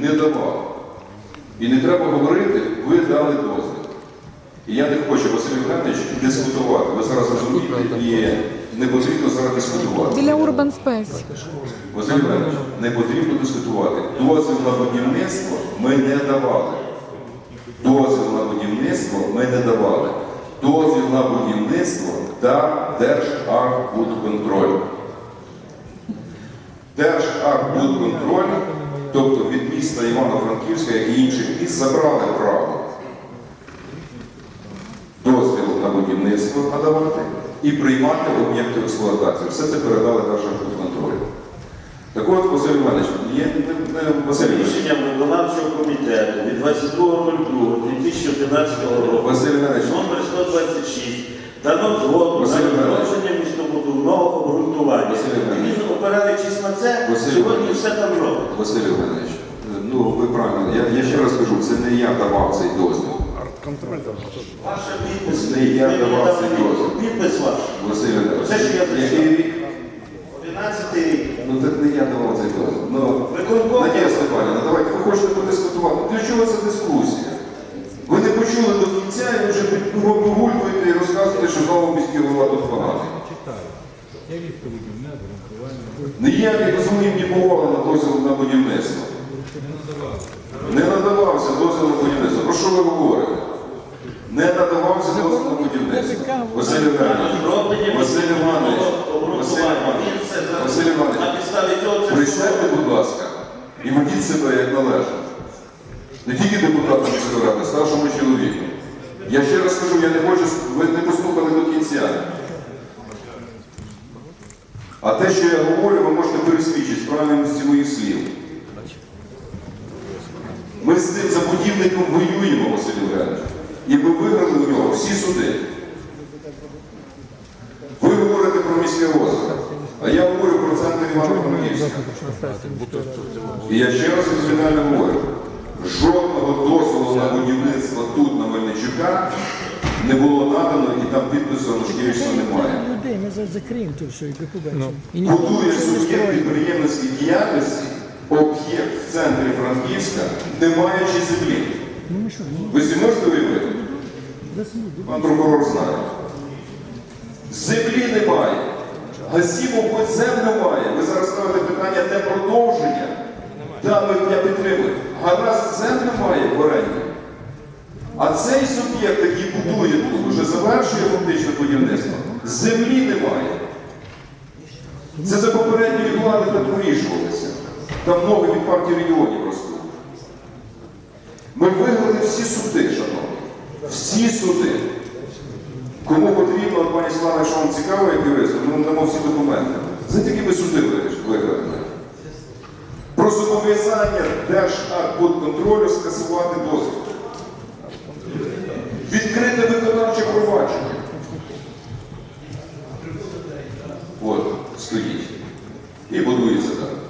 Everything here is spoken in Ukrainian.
не давав. І не треба говорити, ви дали дозвіл. І я не хочу, Василь Євгенович, дискутувати. Ви зараз розумієте, і не потрібно зараз дискутувати. Біля Urban Space. Василь Євгенович, не потрібно дискутувати. Дозвіл на будівництво ми не давали. Дозвіл на будівництво ми не давали. Дозвіл на будівництво дав Держархбудконтроль. Держархбудконтроль, тобто від міста Івано-Франківська, як і інших міст, забрали право дозвіл на будівництво надавати і приймати об'єкти експлуатації. Все це передали Держархбудконтролю. Так от, Василь Іванович, є Василь Іванович, Рішенням виконавчого комітету від 22.02.2011 року Василь Іванович, номер 126 дано згоду на Василь Іванович. Містобудівного обґрунтування. Опираючись на це, Василь сьогодні Іванович. все там робить. Василь Євгенович, ну ви правильно, я, я ще раз кажу, це не я давав цей дозвіл. Ваша підпис, Не я ви мені давав дали цей дозвіл. Підпис ваш. Василь Євгенович, Це що я який рік? 11 рік. Ну так не я давав цей дозвіл. Ну, Виконком. Надія Степанівна, давайте, ви хочете подискутувати. Для чого це дискусія? Ви не почули до кінця і ви вже вигулькуєте і розказуєте, що знову міський голова тут поганий. Я відповідів на обґрунтування Ніяких дозволів не було на дозвіл на будівництво. не надавав. Не надавався дозвіл на будівництво. Про що ви говорите? Не надавався дозвіл на будівництво. Василь Зроблення Василь Іванович, Василь Іванович. Василь Іванович, присядьте, будь ласка, і ведіть себе як належить. Не тільки депутатом міської ради, старшому чоловіку. Я ще раз кажу, я не хочу, ви не послухали до кінця. А те, що я говорю, ви можете пересвідчити з правильності моїх слів. Ми з цим забудівником воюємо, Василь Євгенович. І ви виграли у нього всі суди. Ви говорите про міське озеро, а я говорю про центр Івано-Франківська. І я ще раз відповідально говорю, жодного дозволу на будівництво тут, на Мельничука, не було там підпису Анушкевича немає. людей, ми за- закриємо то все і побачимо. Будує суб'єкт підприємницької діяльності, об'єкт в центрі Франківська, не маючи землі. Ну що, ну, Ви собі можете уявити? Пан прокурор знає. Землі немає. Гасімов подзем немає. Ви зараз ставите питання, де продовження. Да, ми, я підтримую. Гаразд зем немає в оренді. А цей суб'єкт, який будує завершує фактично будівництво. Землі немає. Це за попередньої влади так вирішувалося. Там ноги від партії регіонів ростуть. Ми виграли всі суди, шановні. Всі суди. Кому потрібно, от пані Слава, якщо вам цікаво, як юрист, ми вам дамо всі документи. Це тільки ми суди виграли. Про зобов'язання Держархбудконтролю скасувати дозвіл. стоїть і будується так.